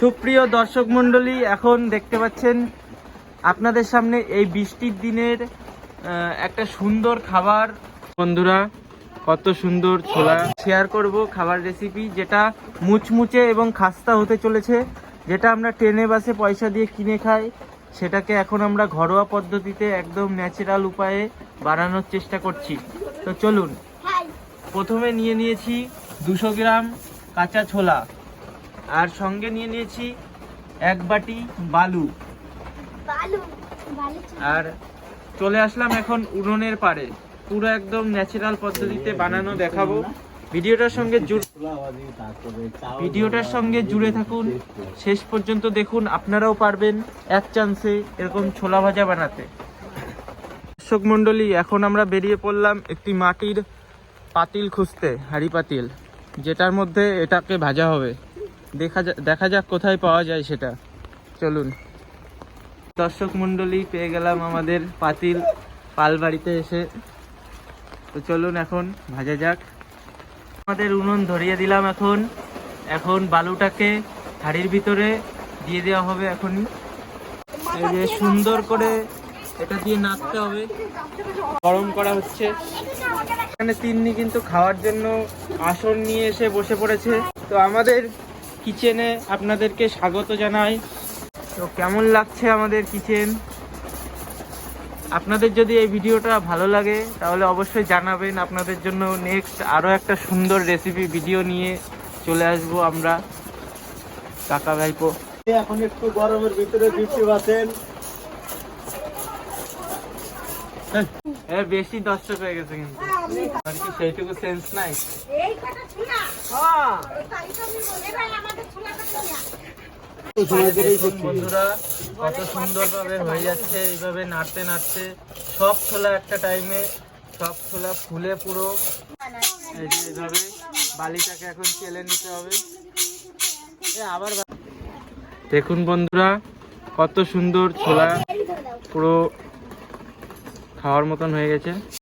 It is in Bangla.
সুপ্রিয় দর্শক মণ্ডলী এখন দেখতে পাচ্ছেন আপনাদের সামনে এই বৃষ্টির দিনের একটা সুন্দর খাবার। বন্ধুরা কত সুন্দর ছোলা। শেয়ার করব খাবার রেসিপি যেটা মুচমুচে এবং খাস্তা হতে চলেছে যেটা আমরা ট্রেনে বাসে পয়সা দিয়ে কিনে খাই। সেটাকে এখন আমরা ঘরোয়া পদ্ধতিতে একদম ন্যাচারাল উপায়ে বানানোর চেষ্টা করছি। তো চলুন প্রথমে নিয়ে নিয়েছি দুশো গ্রাম কাঁচা ছোলা। আর সঙ্গে নিয়ে নিয়েছি এক বাটি বালু। আর চলে আসলাম এখন উনুনের পারে পুরো একদম ন্যাচারাল পদ্ধতিতে বানানো দেখাবো। ভিডিওটার সঙ্গে জুড় ভিডিওটার সঙ্গে জুড়ে থাকুন। শেষ পর্যন্ত দেখুন আপনারাও পারবেন এক চান্সে এরকম ছোলা ভাজা বানাতে। দর্শক মণ্ডলী এখন আমরা বেরিয়ে পড়লাম একটি মাটির পাতিল খুঁজতে হাঁড়ি পাতিল যেটার মধ্যে এটাকে ভাজা হবে। দেখা যা- দেখা যাক কোথায় পাওয়া যায় সেটা। চলুন। দর্শক মণ্ডলী, পেয়ে গেলাম আমাদের পাতিল পালবাড়িতে এসে। তো চলুন এখন ভাজা যাক। আমাদের উনুন ধরিয়ে দিলাম এখন। এখন বালুটাকে হাড়ির ভিতরে দিয়ে দেওয়া হবে এখনই। এই যে সুন্দর করে এটা দিয়ে নাচতে হবে। গরম করা হচ্ছে। এখানে তিন্নি কিন্তু খাওয়ার জন্য আসন নিয়ে এসে বসে পড়েছে। তো আমাদের কিচেনে আপনাদেরকে স্বাগত জানাই। তো কেমন লাগছে আমাদের কিচেন আপনাদের যদি এই ভিডিওটা ভালো লাগে তাহলে অবশ্যই জানাবেন। আপনাদের জন্য নেক্সট আরও একটা সুন্দর রেসিপি ভিডিও নিয়ে চলে আসব আমরা। কাকা ভাইপো। এখন একটু গরমের ভিতরে বৃষ্টি পাচ্ছেন। এ বেশি দর্শক হয়ে গেছে কিন্তু। আর কি সেইটুকু সেন্স নাই। ছোলা বন্ধুরা কত সুন্দরভাবে হয়ে যাচ্ছে এইভাবে নাড়তে নাড়তে। সব ছোলা একটা টাইমে সব ছোলা ফুলে পুরো। এই যে এইভাবে বালিটাকে এখন চেলে নিতে হবে। এ আবার দেখুন বন্ধুরা কত সুন্দর ছোলা পুরো খাওয়ার মতন হয়ে গেছে।